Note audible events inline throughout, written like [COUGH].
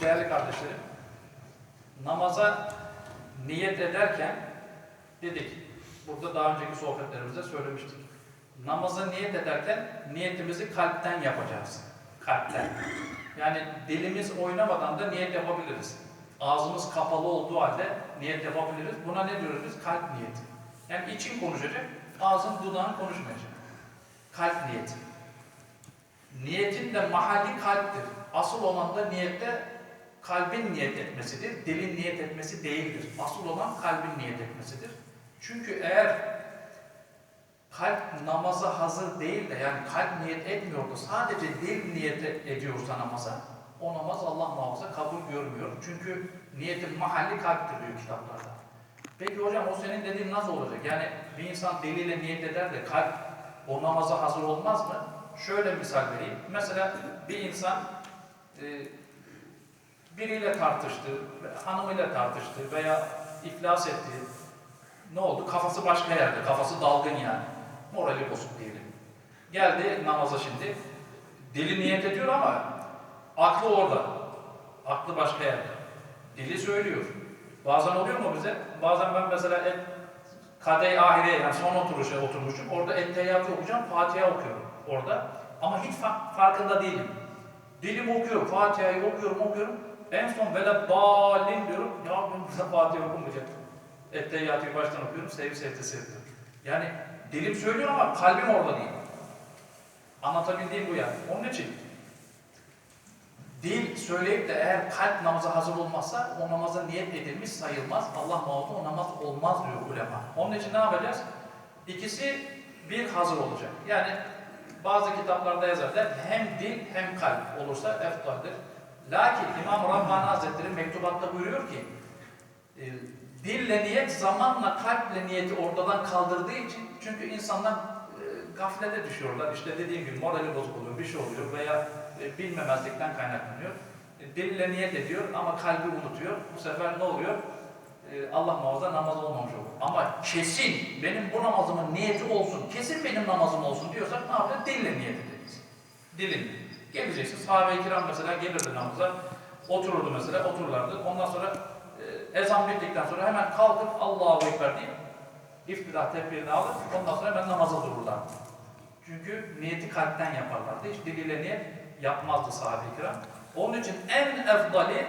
Değerli kardeşlerim, namaza niyet ederken dedik, burada daha önceki sohbetlerimizde söylemiştik. Namaza niyet ederken niyetimizi kalpten yapacağız. Kalpten. Yani dilimiz oynamadan da niyet yapabiliriz. Ağzımız kapalı olduğu halde niyet yapabiliriz. Buna ne diyoruz biz? Kalp niyeti. Yani için konuşacak, ağzın dudağın konuşmayacak. Kalp niyeti. Niyetin de mahalli kalptir. Asıl olan da niyette kalbin niyet etmesidir. Dilin niyet etmesi değildir. Asıl olan kalbin niyet etmesidir. Çünkü eğer kalp namaza hazır değil de yani kalp niyet etmiyordu sadece dil niyet ediyorsa namaza o namaz Allah muhafaza kabul görmüyor. Çünkü niyetin mahalli kalptir diyor kitaplarda. Peki hocam o senin dediğin nasıl olacak? Yani bir insan diliyle niyet eder de kalp o namaza hazır olmaz mı? Şöyle misal vereyim. Mesela bir insan e, biriyle tartıştı, hanımıyla tartıştı veya iflas etti. Ne oldu? Kafası başka yerde, kafası dalgın yani. Morali bozuk diyelim. Geldi namaza şimdi. Dili niyet ediyor ama aklı orada. Aklı başka yerde. Dili söylüyor. Bazen oluyor mu bize? Bazen ben mesela et, kadeh ahire yani son oturuşa oturmuşum. Orada etteyyatı okuyacağım, Fatiha okuyorum orada. Ama hiç fa- farkında değilim. Dilim okuyor, Fatiha'yı okuyorum, okuyorum. En son vele dalin diyorum. Ya ben burada Fatiha okumayacak. Etteyyatı baştan okuyorum, sevgi sevdesi yapıyorum. Yani dilim söylüyor ama kalbim orada değil. Anlatabildiğim bu yani. Onun için dil söyleyip de eğer kalp namaza hazır olmazsa o namaza niyet edilmiş sayılmaz. Allah muhafaza o namaz olmaz diyor ulema. Onun için ne yapacağız? İkisi bir hazır olacak. Yani bazı kitaplarda yazarlar hem dil hem kalp olursa eftaldir. Lakin İmam Rabbani Hazretleri mektubatta buyuruyor ki e, dille niyet zamanla kalple niyeti ortadan kaldırdığı için çünkü insanlar e, gaflete düşüyorlar. İşte dediğim gibi morali bozuk oluyor, bir şey oluyor veya e, bilmemezlikten kaynaklanıyor. E, dille niyet ediyor ama kalbi unutuyor. Bu sefer ne oluyor? Allah muhafaza namaz olmamış olur. Ama kesin benim bu namazımın niyeti olsun, kesin benim namazım olsun diyorsak ne yapacağız? Dille niyet ederiz. Dilin. Geleceksin. Sahabe-i kiram mesela gelirdi namaza. Otururdu mesela, otururlardı. Ondan sonra e, ezan bittikten sonra hemen kalkıp Allahu Ekber deyip iftira tekbirini alır. Ondan sonra hemen namaza dururlardı. Çünkü niyeti kalpten yaparlardı. Hiç diliyle niyet yapmazdı sahabe-i kiram. Onun için en efdali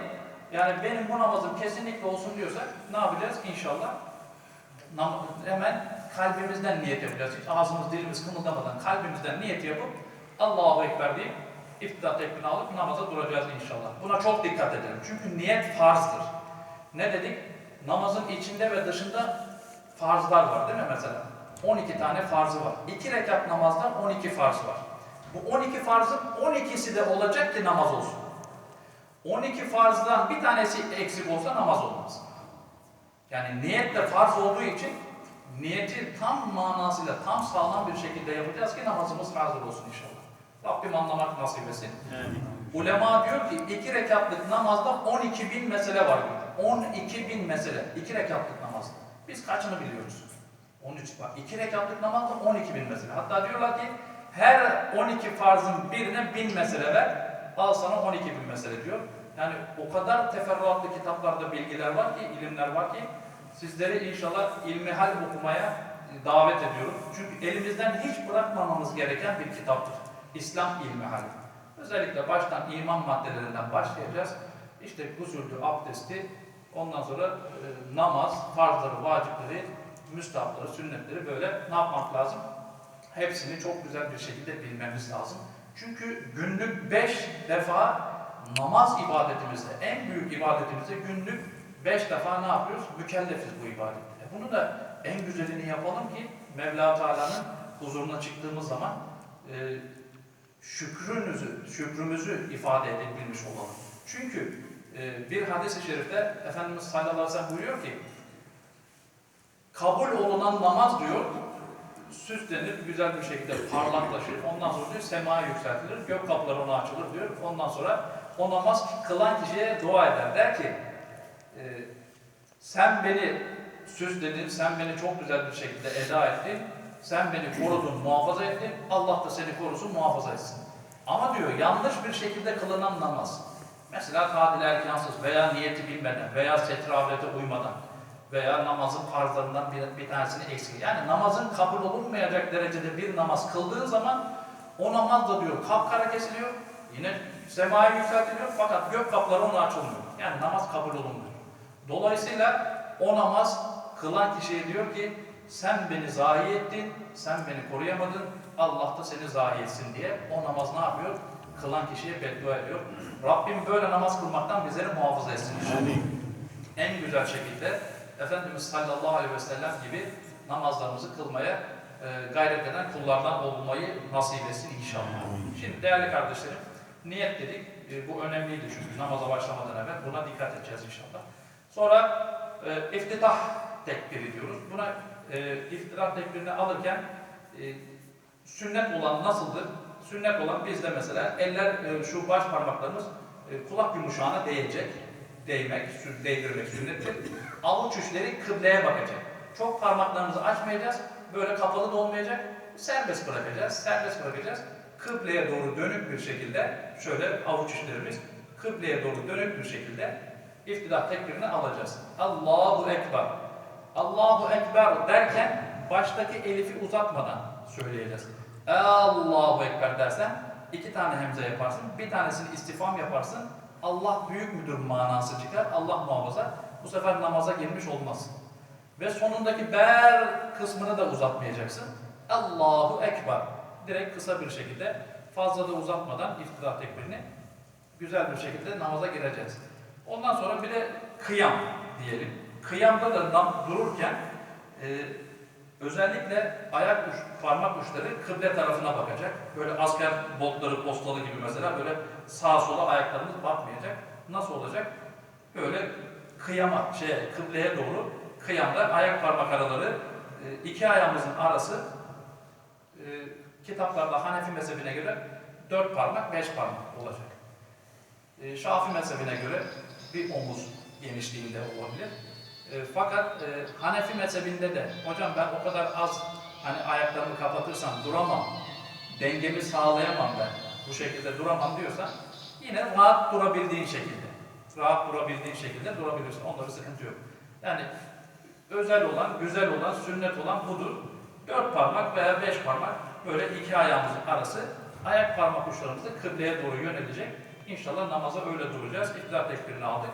yani benim bu namazım kesinlikle olsun diyorsak ne yapacağız inşallah? Hemen kalbimizden niyet yapacağız. Hiç ağzımız, dilimiz kımıldamadan kalbimizden niyet yapıp Allahu Ekber deyip iftida tekbirini alıp namaza duracağız inşallah. Buna çok dikkat edelim. Çünkü niyet farzdır. Ne dedik? Namazın içinde ve dışında farzlar var değil mi mesela? 12 tane farzı var. 2 rekat namazda 12 farz var. Bu 12 farzın 12'si de olacak ki namaz olsun. 12 farzdan bir tanesi eksik olsa namaz olmaz. Yani niyet de farz olduğu için niyeti tam manasıyla, tam sağlam bir şekilde yapacağız ki namazımız hazır olsun inşallah. Rabbim anlamak nasip etsin. Ulema diyor ki iki rekatlık namazda 12 bin mesele var diyor. 12 bin mesele. iki rekatlık namazda. Biz kaçını biliyoruz? 13 bak. iki rekatlık namazda 12 bin mesele. Hatta diyorlar ki her 12 farzın birine bin mesele ver. Al sana 12 bin mesele diyor. Yani o kadar teferruatlı kitaplarda bilgiler var ki, ilimler var ki sizleri inşallah ilmihal okumaya davet ediyorum. Çünkü elimizden hiç bırakmamamız gereken bir kitaptır. İslam ilmihali. Özellikle baştan iman maddelerinden başlayacağız. İşte gusüldü, abdesti, ondan sonra e, namaz, farzları, vacipleri, müstahapları, sünnetleri böyle ne yapmak lazım? Hepsini çok güzel bir şekilde bilmemiz lazım. Çünkü günlük beş defa namaz ibadetimizde, en büyük ibadetimizde günlük beş defa ne yapıyoruz? Mükellefiz bu ibadette. Bunu da en güzelini yapalım ki Mevla Teala'nın huzuruna çıktığımız zaman e, şükrünüzü, şükrümüzü ifade edebilmiş olalım. Çünkü e, bir hadis-i şerifte Efendimiz sallallahu aleyhi ve sellem buyuruyor ki kabul olunan namaz diyor süslenir, güzel bir şekilde parlaklaşır. Ondan sonra diyor semaya yükseltilir, gök kapıları ona açılır diyor. Ondan sonra o namaz kılan kişiye dua eder. Der ki e, sen beni süsledin, sen beni çok güzel bir şekilde eda ettin. Sen beni korudun, muhafaza ettin. Allah da seni korusun, muhafaza etsin. Ama diyor yanlış bir şekilde kılınan namaz. Mesela tatil erkansız veya niyeti bilmeden veya setrabete uymadan veya namazın farzlarından bir, bir tanesini eksik. Yani namazın kabul olunmayacak derecede bir namaz kıldığın zaman o namaz da diyor kapkara kesiliyor. Yine semaya yükseltiliyor fakat gök kapıları ona açılmıyor. Yani namaz kabul olunmuyor. Dolayısıyla o namaz kılan kişiye diyor ki sen beni zayi ettin, sen beni koruyamadın, Allah da seni zayi etsin diye o namaz ne yapıyor? Kılan kişiye beddua ediyor. Rabbim böyle namaz kılmaktan bizleri muhafaza etsin. En güzel şekilde Efendimiz sallallahu aleyhi ve sellem gibi namazlarımızı kılmaya e, gayret eden kullardan olmayı nasip etsin inşallah. Şimdi değerli kardeşlerim, niyet dedik. E, bu önemliydi çünkü namaza başlamadan evvel buna dikkat edeceğiz inşallah. Sonra e, iftitah tekbiri diyoruz. Buna e, iftitah tekbirini alırken e, sünnet olan nasıldır? Sünnet olan bizde mesela eller e, şu baş parmaklarımız e, kulak yumuşağına değecek. Değmek, değdirmek sünnettir. Avuç uçları kıbleye bakacak. Çok parmaklarımızı açmayacağız. Böyle kapalı da olmayacak. Serbest bırakacağız. Serbest bırakacağız. Kıbleye doğru dönük bir şekilde şöyle avuç uçlarımız kıbleye doğru dönük bir şekilde iftidah tekbirini alacağız. Allahu Ekber. Allahu Ekber derken baştaki elifi uzatmadan söyleyeceğiz. Allahu Ekber dersen iki tane hemze yaparsın. Bir tanesini istifam yaparsın. Allah büyük müdür manası çıkar. Allah muhafaza. Bu sefer namaza girmiş olmaz. Ve sonundaki ber kısmını da uzatmayacaksın. Allahu Ekber. Direkt kısa bir şekilde fazla da uzatmadan iftidah tekbirini güzel bir şekilde namaza gireceğiz. Ondan sonra bir de kıyam diyelim. Kıyamda da nam dururken e, özellikle ayak uç, parmak uçları kıble tarafına bakacak. Böyle asker botları, postalı gibi mesela böyle sağa sola ayaklarımız bakmayacak. Nasıl olacak? Böyle kıyama, şey, kıbleye doğru kıyamda ayak parmak araları e, iki ayağımızın arası e, kitaplarda Hanefi mezhebine göre dört parmak, beş parmak olacak. E, Şafi mezhebine göre bir omuz genişliğinde olabilir. E, fakat e, Hanefi mezhebinde de hocam ben o kadar az hani ayaklarımı kapatırsam duramam, dengemi sağlayamam ben, bu şekilde duramam diyorsan yine rahat durabildiğin şekilde, rahat durabildiğin şekilde durabilirsin. Onda bir sıkıntı yok. Yani özel olan, güzel olan, sünnet olan budur. Dört parmak veya beş parmak böyle iki ayağımızın arası ayak parmak uçlarımız da kıbleye doğru yönelecek. İnşallah namaza öyle duracağız. İktidar tekbirini aldık.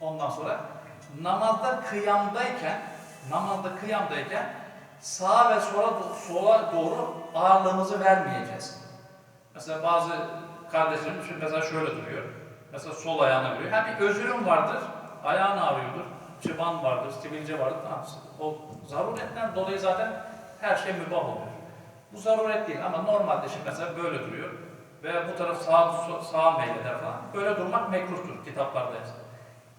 Ondan sonra namazda kıyamdayken namazda kıyamdayken sağa ve sola, sola doğru ağırlığımızı vermeyeceğiz. Mesela bazı kardeşlerim şimdi mesela şöyle duruyor. Mesela sol ayağına vuruyor. Ha bir özürüm vardır. Ayağın ağrıyordur. Çıban vardır, sivilce vardır. O zaruretten dolayı zaten her şey mübah oluyor. Bu zaruret değil ama normalde şimdi mesela böyle duruyor. Veya bu taraf sağ, sağa meyleder falan. Böyle durmak mekruhtur kitaplarda yazar.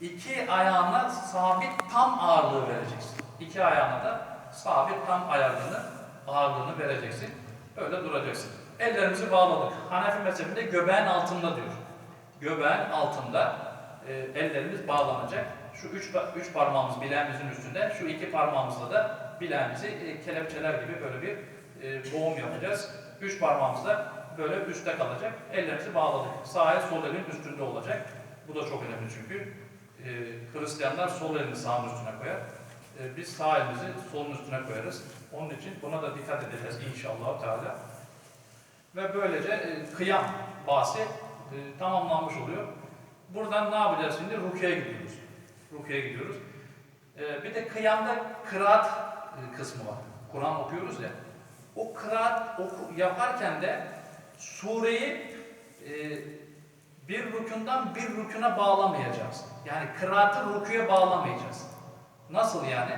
İki ayağına sabit tam ağırlığı vereceksin. İki ayağına da sabit tam ayarlığını, ağırlığını vereceksin. Öyle duracaksın. Ellerimizi bağladık. Hanefi mezhebinde göbeğin altında diyor. Göbeğin altında e, ellerimiz bağlanacak. Şu üç, üç parmağımız bileğimizin üstünde, şu iki parmağımızla da bileğimizi e, kelepçeler gibi böyle bir e, boğum yapacağız. Üç parmağımız da böyle üstte kalacak. Ellerimizi bağladık. Sağ el sol elin üstünde olacak. Bu da çok önemli çünkü. E, Hristiyanlar sol elini sağın üstüne koyar. E, biz sağ elimizi solun üstüne koyarız. Onun için buna da dikkat edeceğiz inşallah Teala. Ve böylece e, kıyam bahsi e, tamamlanmış oluyor. Buradan ne yapacağız şimdi? Rukiye gidiyoruz. Rukiye gidiyoruz. E, bir de kıyamda kıraat e, kısmı var. Kur'an okuyoruz ya. O kıraat oku, yaparken de sureyi e, bir rükundan bir rükuna bağlamayacağız. Yani kıraatı rüküye bağlamayacağız. Nasıl yani?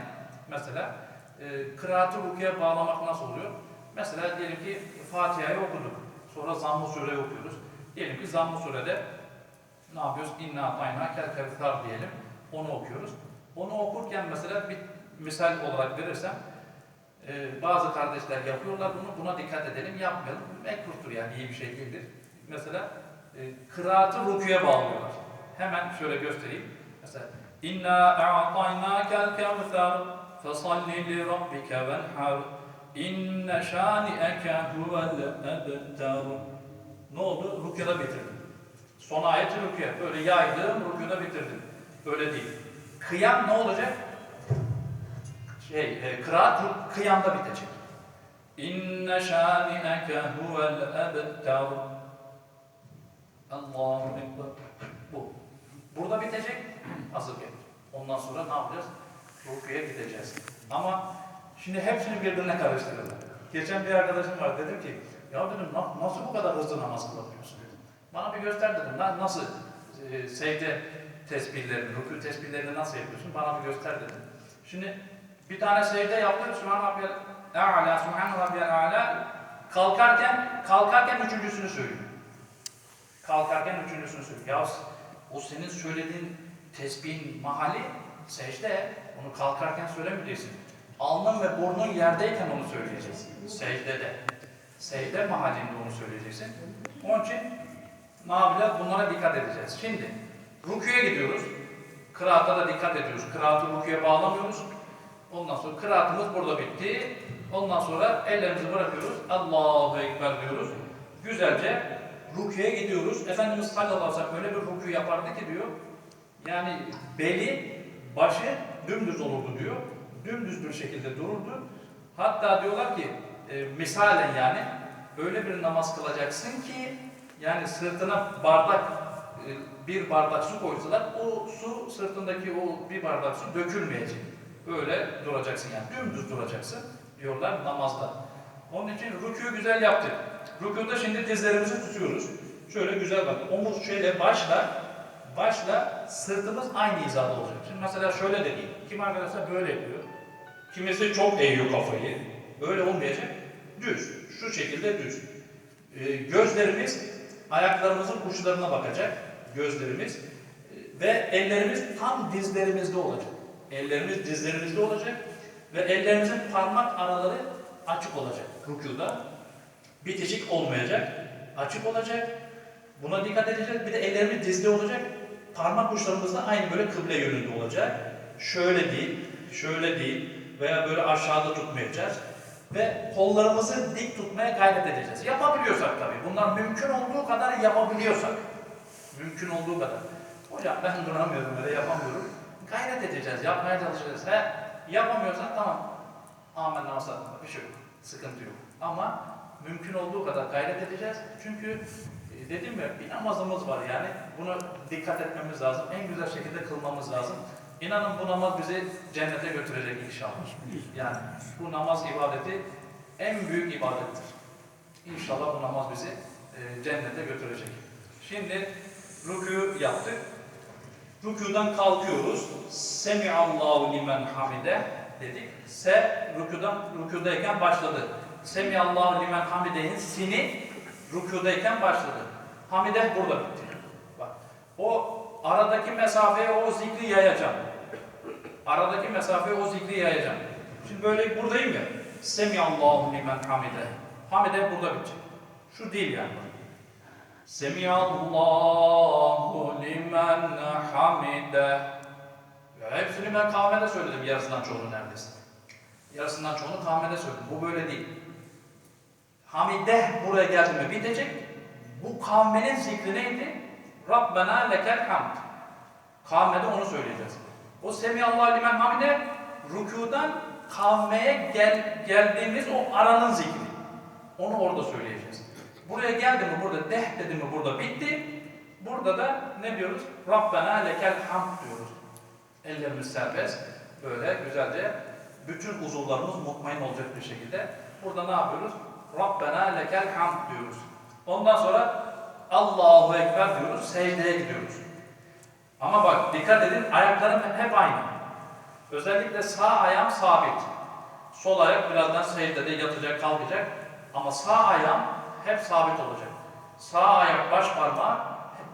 Mesela e, kıraatı rüküye bağlamak nasıl oluyor? Mesela diyelim ki Fatiha'yı okuduk. Sonra Zamm-ı Sure'yi okuyoruz. Diyelim ki Zamm-ı Sure'de ne yapıyoruz? İnna atayna kel kevtar diyelim. Onu okuyoruz. Onu okurken mesela bir misal olarak verirsem e, bazı kardeşler yapıyorlar bunu. Buna dikkat edelim. Yapmayalım. Mekruhtur yani iyi bir şey değildir. Mesela e, kıraatı rüküye bağlıyorlar. Hemen şöyle göstereyim. Mesela İnna a'tayna kel kevtar fesalli li rabbike venhar İnne şani'eke huvel ebtar Ne oldu? Rükyada bitirdim. Son ayet rüküye. Böyle yaydım, rüküde bitirdim. Öyle değil. Kıyam ne olacak? Şey, e, kıraat kıyamda bitecek. İnne şânineke huvel ebtar. Allahu Ekber. Bu. Burada bitecek. Hazır gel. Ondan sonra ne yapacağız? Rüküye gideceğiz. Ama şimdi hepsini birbirine karıştırırlar. Geçen bir arkadaşım var dedim ki ya dedim "na- nasıl bu kadar hızlı namaz kılabiliyorsun dedim. Bana bir göster dedim. "Na- Nasıl e, secde tesbihlerini, rükû tesbihlerini nasıl yapıyorsun? Bana bir göster dedim. Şimdi bir tane secde yaptım. Sübhan Rabbiyel A'la, Sübhan Rabbiyel A'la kalkarken, kalkarken üçüncüsünü söylüyor. Kalkarken üçüncüsünü söylüyor. Ya o senin söylediğin tesbihin mahali secde. Onu kalkarken söylemeyeceksin. Alnın ve burnun yerdeyken onu söyleyeceksin. Secdede. Secde mahallinde onu söyleyeceksin. Onun için ne yapacağız? Bunlara dikkat edeceğiz. Şimdi rüküye gidiyoruz. Kıraata da dikkat ediyoruz. Kıraatı rüküye bağlamıyoruz. Ondan sonra kıraatımız burada bitti. Ondan sonra ellerimizi bırakıyoruz. Allahu Ekber diyoruz. Güzelce rüküye gidiyoruz. Efendimiz sallallahu aleyhi ve öyle bir rükü yapardı ki diyor. Yani beli, başı dümdüz olurdu diyor. Dümdüz bir şekilde dururdu. Hatta diyorlar ki e, misalen yani öyle bir namaz kılacaksın ki yani sırtına bardak e, bir bardak su koysalar o su sırtındaki o bir bardak su dökülmeyecek. Öyle duracaksın yani dümdüz duracaksın diyorlar namazda. Onun için rükû güzel yaptık. Rükûda şimdi dizlerimizi tutuyoruz. Şöyle güzel bak. Omuz şöyle başla başla sırtımız aynı hizada olacak. Şimdi mesela şöyle de değil. Kim arkadaşlar böyle yapıyor. Kimisi çok eğiyor kafayı. Böyle olmayacak. Düz. Şu şekilde düz. Ee, gözlerimiz ayaklarımızın uçlarına bakacak. Gözlerimiz. Ee, ve ellerimiz tam dizlerimizde olacak. Ellerimiz dizlerimizde olacak. Ve ellerimizin parmak araları açık olacak. Rükuda. Bitişik olmayacak. Açık olacak. Buna dikkat edeceğiz. Bir de ellerimiz dizde olacak. Parmak uçlarımız da aynı böyle kıble yönünde olacak. Şöyle değil, şöyle değil veya böyle aşağıda tutmayacağız. Ve kollarımızı dik tutmaya gayret edeceğiz. Yapabiliyorsak tabii. Bunlar mümkün olduğu kadar yapabiliyorsak. Mümkün olduğu kadar. Hocam ben duramıyorum böyle yapamıyorum. Gayret edeceğiz, yapmaya çalışacağız. He, yapamıyorsan tamam. Amenna vasatına bir şey yok. Sıkıntı yok. Ama mümkün olduğu kadar gayret edeceğiz. Çünkü e, dediğim gibi bir namazımız var yani. Buna dikkat etmemiz lazım. En güzel şekilde kılmamız lazım. İnanın bu namaz bizi cennete götürecek inşallah. Yani bu namaz ibadeti en büyük ibadettir. İnşallah bu namaz bizi e, cennete götürecek. Şimdi rükû yaptık. Rükûdan kalkıyoruz. Semiallahu limen hamide dedik. Se rükûdan rükûdayken başladı. Semiallahu limen hamide'nin sini rükûdayken başladı. Hamide burada bitti. Bak. O aradaki mesafeye o zikri yayacağım. Aradaki mesafeye o zikri yayacağım. Şimdi böyle buradayım ya. Semiallahu limen hamide. Hamide burada bitecek. Şu değil yani. Semiallahu limen hamide. Ya hepsini ben kahvede söyledim yarısından çoğunu. Yarısından çoğunu kahvede söyledim. Bu böyle değil. Hamide buraya geldi mi bitecek. Bu kavmenin zikri neydi? Rabbena lekel hamd. Kavmede onu söyleyeceğiz. O Semiyallahu limen hamide rükudan kavmeye gel, geldiğimiz o aranın zikri. Onu orada söyleyeceğiz. Buraya geldi mi burada deh dedi mi burada bitti. Burada da ne diyoruz? Rabbena lekel hamd diyoruz. Ellerimiz serbest. Böyle güzelce bütün uzuvlarımız mutmain olacak bir şekilde. Burada ne yapıyoruz? Rabbena lekel hamd diyoruz. Ondan sonra Allahu Ekber diyoruz. Secdeye gidiyoruz. Ama bak dikkat edin ayaklarım hep aynı. Özellikle sağ ayağım sabit. Sol ayak birazdan secdede yatacak, kalkacak. Ama sağ ayağım hep sabit olacak. Sağ ayak baş parmağı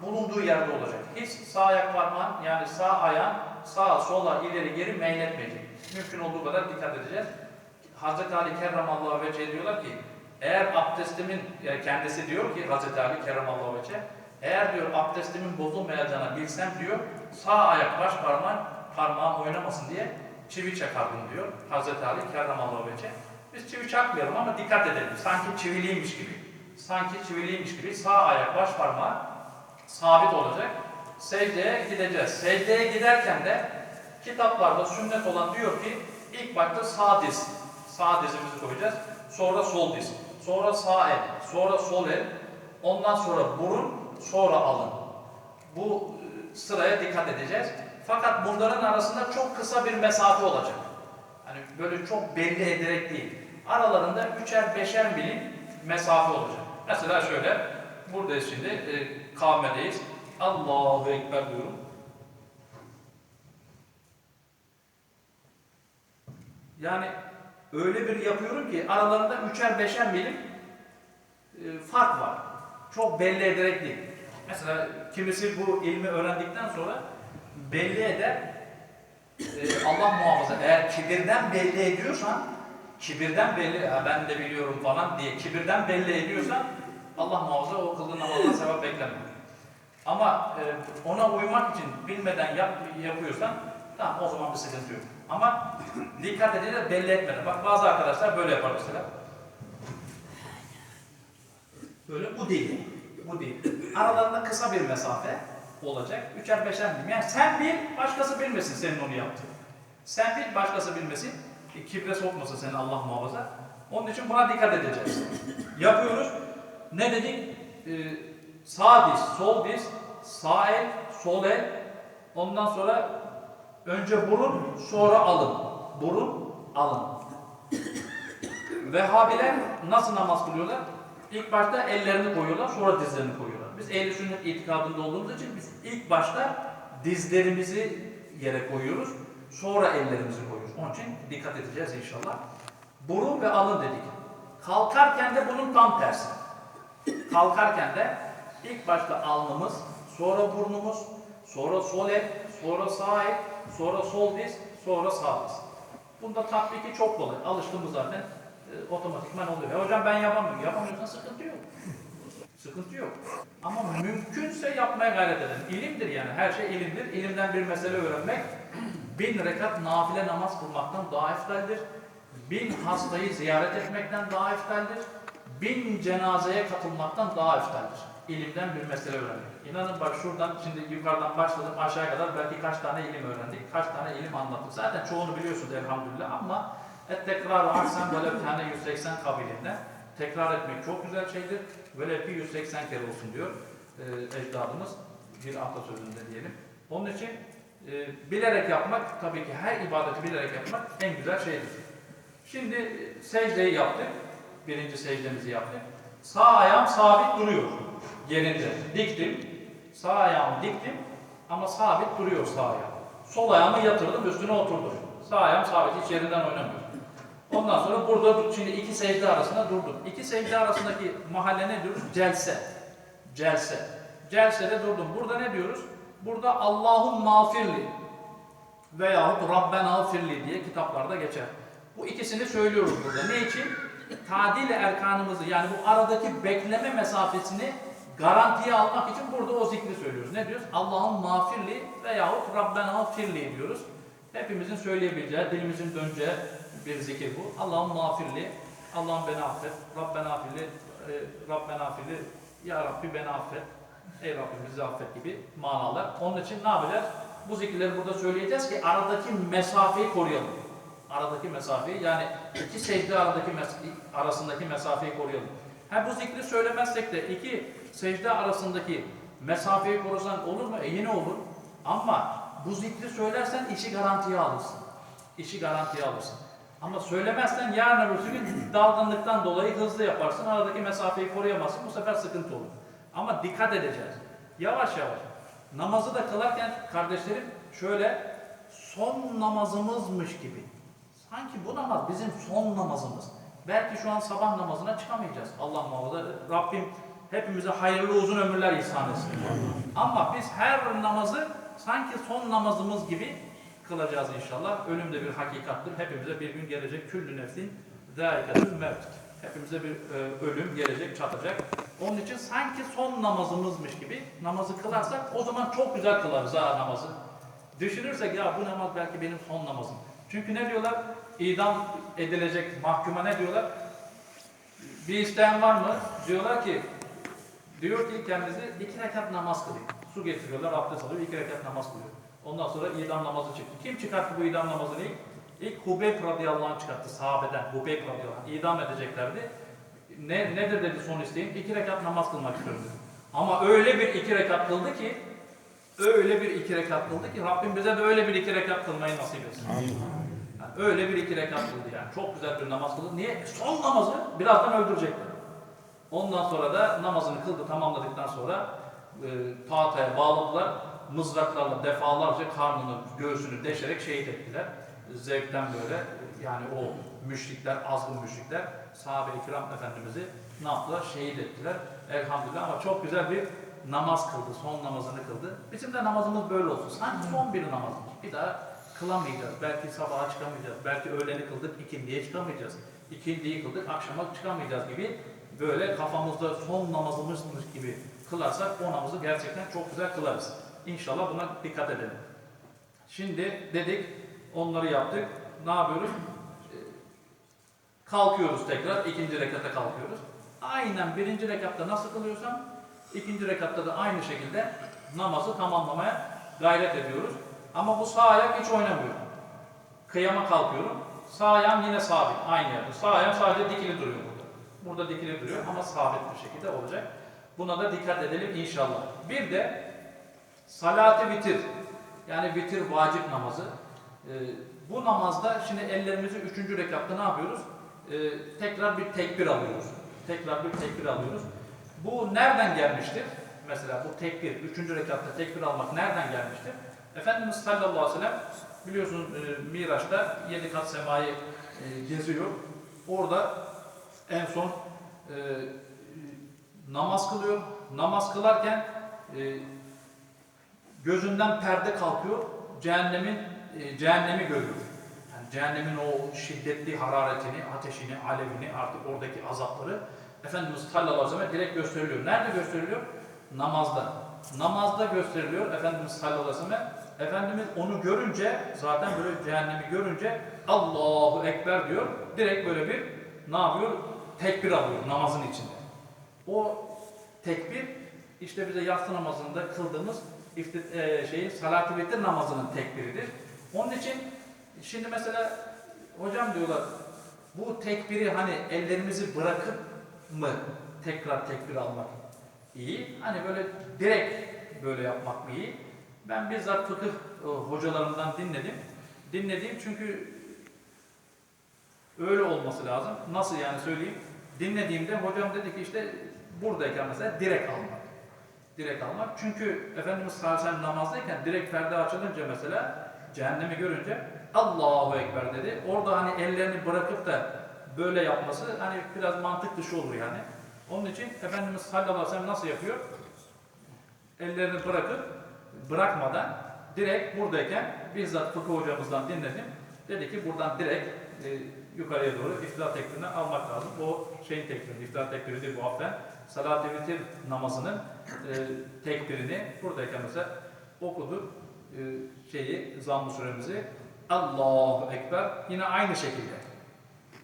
bulunduğu yerde olacak. Hiç sağ ayak parmağın yani sağ ayağın sağa sola ileri geri meyletmeyecek. Mümkün olduğu kadar dikkat edeceğiz. Hazreti Ali Kerramallahu Vece diyorlar ki eğer abdestimin yani kendisi diyor ki Hazreti Ali Kerramallahu Vece eğer diyor abdestimin bozulmayacağını bilsem diyor sağ ayak baş parmağım parmağım oynamasın diye çivi çakardım diyor Hazreti Ali Kerramallahu Vece. Biz çivi çakmayalım ama dikkat edelim. Sanki çiviliymiş gibi. Sanki çiviliymiş gibi sağ ayak baş parmağı sabit olacak. Secdeye gideceğiz. Secdeye giderken de kitaplarda sünnet olan diyor ki ilk başta sağ diz, sağ dizimizi koyacağız. Sonra sol diz, sonra sağ el, sonra sol el, ondan sonra burun, sonra alın. Bu e, sıraya dikkat edeceğiz. Fakat bunların arasında çok kısa bir mesafe olacak. Hani böyle çok belli ederek değil. Aralarında üçer beşer milim mesafe olacak. Mesela şöyle, buradayız şimdi, e, kavmedeyiz. Allahu Ekber diyorum. Yani öyle bir yapıyorum ki aralarında üçer beşer milim e, fark var. Çok belli ederek değil. Mesela kimisi bu ilmi öğrendikten sonra belli eder. E, Allah muhafaza eğer kibirden belli ediyorsan kibirden belli, ha ben de biliyorum falan diye kibirden belli ediyorsan Allah muhafaza o kıldığın namazdan sevap bekleme. Ama e, ona uymak için bilmeden yap, yapıyorsan tamam o zaman bir sıkıntı yok. Ama dikkat edin de belli etmeden. Bak bazı arkadaşlar böyle yapar mesela. Böyle bu değil. Bu değil. Aralarında kısa bir mesafe olacak. Üçer beşer milim. Yani sen bil, başkası bilmesin senin onu yaptığını. Sen bil, başkası bilmesin. E, kibre sokmasın seni Allah muhafaza. Onun için buna dikkat edeceğiz. Yapıyoruz. Ne dedik? Ee, sağ diz, sol diz, sağ el, sol el. Ondan sonra önce burun, sonra alın. Burun, alın. [COUGHS] Vehhabiler nasıl namaz kılıyorlar? İlk başta ellerini koyuyorlar, sonra dizlerini koyuyorlar. Biz ehl sünnet itikadında olduğumuz için biz ilk başta dizlerimizi yere koyuyoruz, sonra ellerimizi koyuyoruz. Onun için dikkat edeceğiz inşallah. Burun ve alın dedik. Kalkarken de bunun tam tersi. Kalkarken de ilk başta alnımız, sonra burnumuz, sonra sol el, sonra sağ el, sonra sol diz, sonra sağ diz. Bunda tatbiki çok kolay. Alıştığımız zaten e, otomatikman oluyor. Ya hocam ben yapamıyorum. Yapamıyorsan sıkıntı yok. Sıkıntı yok. Ama mümkünse yapmaya gayret edelim. İlimdir yani. Her şey ilimdir. İlimden bir mesele öğrenmek bin rekat nafile namaz kılmaktan daha eftaldir. Bin hastayı ziyaret etmekten daha eftaldir. Bin cenazeye katılmaktan daha eftaldir. İlimden bir mesele öğrenmek. İnanın bak şuradan şimdi yukarıdan başladım aşağıya kadar belki kaç tane ilim öğrendik, kaç tane ilim anlattık. Zaten çoğunu biliyorsunuz elhamdülillah ama et tekrar aksan böyle tane 180 kabilinden tekrar etmek çok güzel şeydir. Böyle ki 180 kere olsun diyor e, ecdadımız bir atasözünde diyelim. Onun için e, bilerek yapmak tabii ki her ibadeti bilerek yapmak en güzel şeydir. Şimdi secdeyi yaptık. Birinci secdemizi yaptık. Sağ ayağım sabit duruyor yerinde. Diktim. Sağ ayağımı diktim ama sabit duruyor sağ ayağım. Sol ayağımı yatırdım üstüne oturdum. Sağ ayağım sabit hiç yerinden oynamıyor. Ondan sonra burada şimdi iki secde arasında durdum. İki secde arasındaki mahalle ne diyoruz? Celse. Celse. Celsede durdum. Burada ne diyoruz? Burada Allah'un mağfirli veyahut Rabbena firli diye kitaplarda geçer. Bu ikisini söylüyoruz burada. Ne için? Tadil erkanımızı yani bu aradaki bekleme mesafesini garantiye almak için burada o zikri söylüyoruz. Ne diyoruz? Allah'ın mağfirli veyahut Rabbena firli diyoruz. Hepimizin söyleyebileceği, dilimizin döneceği bir zikir bu. Allah'ın mağfirli, Allah'ım beni affet, Rabbena firli, e, Rabbena firli, Ya Rabbi beni affet, Ey Rabbim bizi affet gibi manalar. Onun için ne yapacağız? Bu zikirleri burada söyleyeceğiz ki aradaki mesafeyi koruyalım. Aradaki mesafeyi yani iki secde aradaki mes- arasındaki mesafeyi koruyalım. Ha bu zikri söylemezsek de iki secde arasındaki mesafeyi korusan olur mu? E yine olur. Ama bu zikri söylersen işi garantiye alırsın. İşi garantiye alırsın. Ama söylemezsen yarın öbürsü gün dalgınlıktan dolayı hızlı yaparsın. Aradaki mesafeyi koruyamazsın. Bu sefer sıkıntı olur. Ama dikkat edeceğiz. Yavaş yavaş. Namazı da kılarken kardeşlerim şöyle son namazımızmış gibi. Sanki bu namaz bizim son namazımız. Belki şu an sabah namazına çıkamayacağız. Allah muhafaza. Rabbim hepimize hayırlı uzun ömürler ihsan etsin. Ama biz her namazı sanki son namazımız gibi kılacağız inşallah. Ölüm de bir hakikattir. Hepimize bir gün gelecek. Küllü nefsin zâiketül mevt. Hepimize bir e, ölüm gelecek, çatacak. Onun için sanki son namazımızmış gibi namazı kılarsak o zaman çok güzel kılarız ha namazı. Düşünürsek ya bu namaz belki benim son namazım. Çünkü ne diyorlar? İdam edilecek mahkuma ne diyorlar? Bir isteyen var mı? Diyorlar ki Diyor ki kendisi iki rekat namaz kılayım. Su getiriyorlar, abdest alıyor, iki rekat namaz kılıyor. Ondan sonra idam namazı çıktı. Kim çıkarttı bu idam namazını ilk? Hubeyb radıyallahu anh çıkarttı sahabeden. Hubeyb radıyallahu anh. İdam edeceklerdi. Ne, nedir dedi son isteğim? İki rekat namaz kılmak istiyorum dedi. Ama öyle bir iki rekat kıldı ki öyle bir iki rekat kıldı ki Rabbim bize de öyle bir iki rekat kılmayı nasip etsin. Yani öyle bir iki rekat kıldı yani. Çok güzel bir namaz kıldı. Niye? Son namazı birazdan öldürecekler. Ondan sonra da namazını kıldı tamamladıktan sonra e, tahtaya bağladılar. Mızraklarla defalarca karnını, göğsünü deşerek şehit ettiler. Zevkten böyle yani o müşrikler, azgın müşrikler sahabe-i kiram efendimizi ne yaptılar? Şehit ettiler. Elhamdülillah ama çok güzel bir namaz kıldı. Son namazını kıldı. Bizim de namazımız böyle olsun. Sanki son bir namazmış. Bir daha kılamayacağız. Belki sabaha çıkamayacağız. Belki öğleni kıldık, ikindiye çıkamayacağız. İkindiyi kıldık, akşama çıkamayacağız gibi böyle kafamızda son namazımızmış gibi kılarsak o namazı gerçekten çok güzel kılarız. İnşallah buna dikkat edelim. Şimdi dedik, onları yaptık. Ne yapıyoruz? Ee, Kalkıyoruz tekrar, ikinci rekata kalkıyoruz. Aynen birinci rekatta nasıl kılıyorsam, ikinci rekatta da aynı şekilde namazı tamamlamaya gayret ediyoruz. Ama bu sağ ayak hiç oynamıyor. Kıyama kalkıyorum. Sağ ayağım yine sabit, aynı yerde. Sağ ayağım sadece dikili duruyor burada. Burada dikili duruyor ama sabit bir şekilde olacak. Buna da dikkat edelim inşallah. Bir de salat-ı vitir. Yani vitir vacip namazı. Ee, bu namazda şimdi ellerimizi üçüncü rekatta ne yapıyoruz? Ee, tekrar bir tekbir alıyoruz. Tekrar bir tekbir alıyoruz. Bu nereden gelmiştir? Mesela bu tekbir, üçüncü rekatta tekbir almak nereden gelmiştir? Efendimiz sallallahu aleyhi ve sellem biliyorsunuz e, Miraç'ta yedi kat semayı e, geziyor. Orada en son e, namaz kılıyor. Namaz kılarken e, gözünden perde kalkıyor. Cehennemin e, cehennemi görüyor. Yani cehennemin o şiddetli hararetini, ateşini, alevini, artık oradaki azapları Efendimiz sallallahu aleyhi ve sellem direkt gösteriliyor. Nerede gösteriliyor? Namazda. Namazda gösteriliyor Efendimiz sallallahu aleyhi ve sellem. Efendimiz onu görünce, zaten böyle cehennemi görünce Allahu Ekber diyor. Direkt böyle bir ne yapıyor? Tekbir alıyor namazın içinde. O tekbir işte bize yatsı namazında kıldığımız ifti, e, şeyin salat-ı vitir namazının tekbiridir. Onun için şimdi mesela hocam diyorlar bu tekbiri hani ellerimizi bırakıp mı tekrar tekbir almak iyi? Hani böyle direkt böyle yapmak mı iyi? Ben bizzat fıkıh e, hocalarımdan dinledim. Dinlediğim çünkü öyle olması lazım. Nasıl yani söyleyeyim? Dinlediğimde hocam dedi ki işte buradayken mesela direkt almak. Direkt almak. Çünkü Efendimiz sallallahu namazdayken direkt perde açılınca mesela cehennemi görünce Allahu Ekber dedi. Orada hani ellerini bırakıp da böyle yapması hani biraz mantık dışı olur yani. Onun için Efendimiz sallallahu aleyhi ve sellem nasıl yapıyor? Ellerini bırakıp bırakmadan direkt buradayken bizzat fıkıh hocamızdan dinledim. Dedi ki buradan direkt e, yukarıya doğru iftihar tekbirini almak lazım. O şeyin tekbirini, iftihar tekbiri bu hafta. Salat-ı vitir namazının e, tekbirini buradayken mesela okudu e, şeyi, zamm-ı suremizi. Allahu Ekber. Yine aynı şekilde.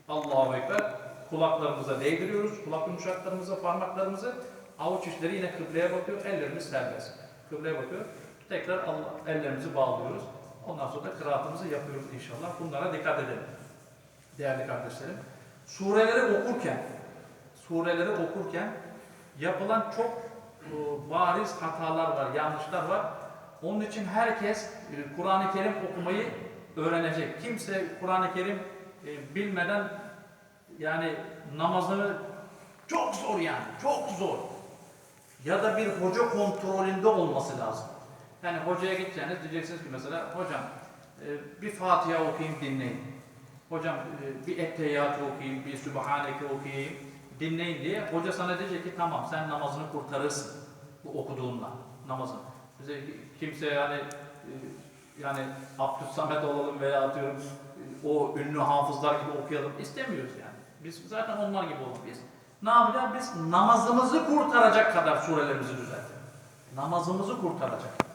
Allahu Ekber. Kulaklarımıza değdiriyoruz. Kulak yumuşaklarımıza, parmaklarımızı. Avuç içleri yine kıbleye bakıyor. Ellerimiz serbest. Kıbleye bakıyor. Tekrar Allah, ellerimizi bağlıyoruz. Ondan sonra da kıraatımızı yapıyoruz inşallah. Bunlara dikkat edelim. Değerli kardeşlerim. Sureleri okurken sureleri okurken yapılan çok e, bariz hatalar var, yanlışlar var. Onun için herkes e, Kur'an-ı Kerim okumayı öğrenecek. Kimse Kur'an-ı Kerim e, bilmeden yani namazını çok zor yani, çok zor. Ya da bir hoca kontrolünde olması lazım. Yani hocaya gideceğiniz diyeceksiniz ki mesela hocam e, bir Fatiha okuyayım dinleyin. Hocam e, bir Ettehiyatı okuyayım, bir Sübhaneke okuyayım, dinleyin diye. Hoca sana diyecek ki tamam sen namazını kurtarırsın bu okuduğunla namazın. Bize kimse yani e, yani Abdüssamet olalım veya atıyorum e, o ünlü hafızlar gibi okuyalım istemiyoruz yani. Biz zaten onlar gibi olmalıyız. Ne yapacağız? Biz namazımızı kurtaracak kadar surelerimizi düzeltelim. Namazımızı kurtaracak.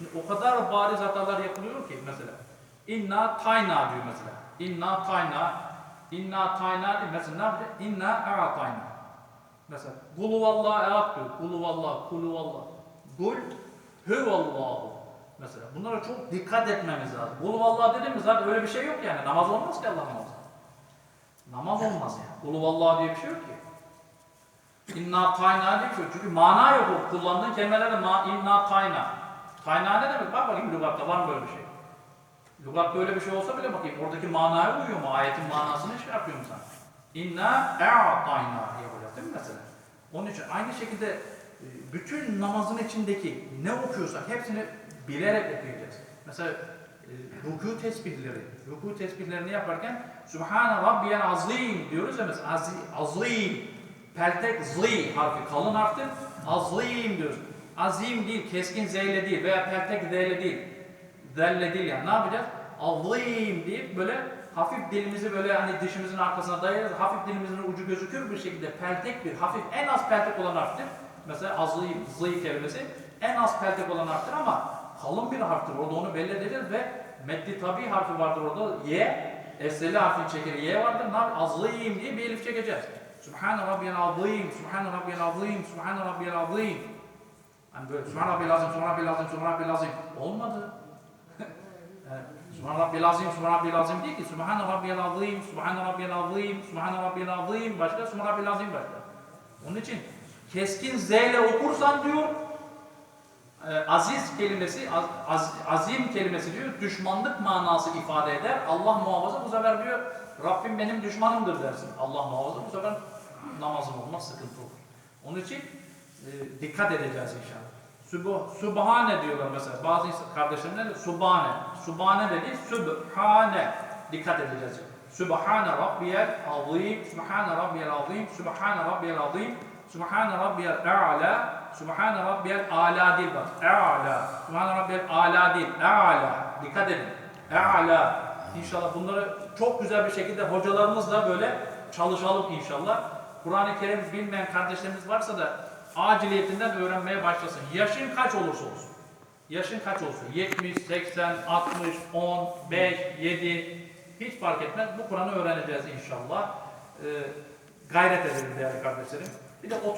Şimdi o kadar bariz hatalar yapılıyor ki mesela. İnna tayna diyor mesela. İnna tayna. İnna tayna. Mesela ne yapacak? İnna a'tayna. Mesela kulu vallahi ehad diyor. Kulu vallahi, kulu vallahi. Kul huvallahu. Mesela bunlara çok dikkat etmemiz lazım. Kulu vallahi dediğimiz zaten öyle bir şey yok yani. Namaz olmaz ki Allah namazı. Namaz olmaz yani. Kulu vallahi diye bir şey yok ki. İnna kaynağı diye bir şey. Çünkü mana yok o. Kullandığın kelimelerde ma, inna kaynağı. Kaynağı ne demek? Bak bakayım lügatta var mı böyle bir şey? Lügatta öyle bir şey olsa bile bakayım oradaki manaya uyuyor mu? Ayetin manasını şey yapıyor mu sana? İnna e'atayna yapacağız değil mi mesela? Onun için aynı şekilde e, bütün namazın içindeki ne okuyorsak hepsini bilerek okuyacağız. Mesela e, ruku tesbihleri, ruku tesbihlerini yaparken Sübhane Rabbiyel Azim diyoruz ya mesela azim, azim, peltek zli harfi kalın harftir, azim diyoruz. Azim değil, keskin zeyle değil veya peltek zeyle değil, zelle değil yani ne yapacağız? Azim deyip böyle hafif dilimizi böyle hani dişimizin arkasına dayarız, hafif dilimizin ucu gözükür bir şekilde peltek bir, hafif en az peltek olan harftir. Mesela azim, zli kelimesi en az peltek olan harftir ama kalın bir harftir. Orada onu belli edeceğiz ve meddi tabi harfi vardır orada. Y, esreli harfin çekeri Y vardır. Ne? Azim diye bir elif çekeceğiz. Subhane Rabbiyel Azim, Subhane Rabbiyel Azim, Subhane Rabbiyel Azim. Hani böyle Subhane Rabbiyel Azim, Subhane Rabbiyel Azim, Subhane Rabbiyel Azim. Olmadı. [LAUGHS] Yani Subhane Rabbiyel Azim, Subhane Rabbiyel Azim değil ki. Subhane Rabbiyel Azim, Subhane Rabbiyel Azim, Subhane Rabbiyel Azim başka, Subhane Rabbiyel Azim başka. Onun için keskin Z ile okursan diyor, e, aziz kelimesi, az, az- azim kelimesi diyor, düşmanlık manası ifade eder. Allah muhafaza bu sefer diyor, Rabbim benim düşmanımdır dersin. Allah muhafaza bu sefer namazın olmaz, sıkıntı olur. Onun için e, dikkat edeceğiz inşallah. Sübh, Sübhane diyorlar mesela. Bazı insan- kardeşlerim ne diyor? Subhane. Subhane dedi, Sübhane. Dikkat edeceğiz. Sübhane Rabbiyel Azim, Sübhane Rabbiyel Azim, Sübhane Rabbiyel Azim, Sübhane Rabbiyel A'la, Sübhane Rabbiyel A'la değil bak. A'la. Sübhane Rabbiyel A'la değil. A'la. Dikkat edin. A'la. İnşallah bunları çok güzel bir şekilde hocalarımızla böyle çalışalım inşallah. Kur'an-ı Kerim bilmeyen kardeşlerimiz varsa da aciliyetinden öğrenmeye başlasın. Yaşın kaç olursa olsun. Yaşın kaç olsun? 70, 80, 60, 10, 5, 7 hiç fark etmez. Bu Kur'an'ı öğreneceğiz inşallah. Ee, gayret edelim değerli kardeşlerim. Bir de otur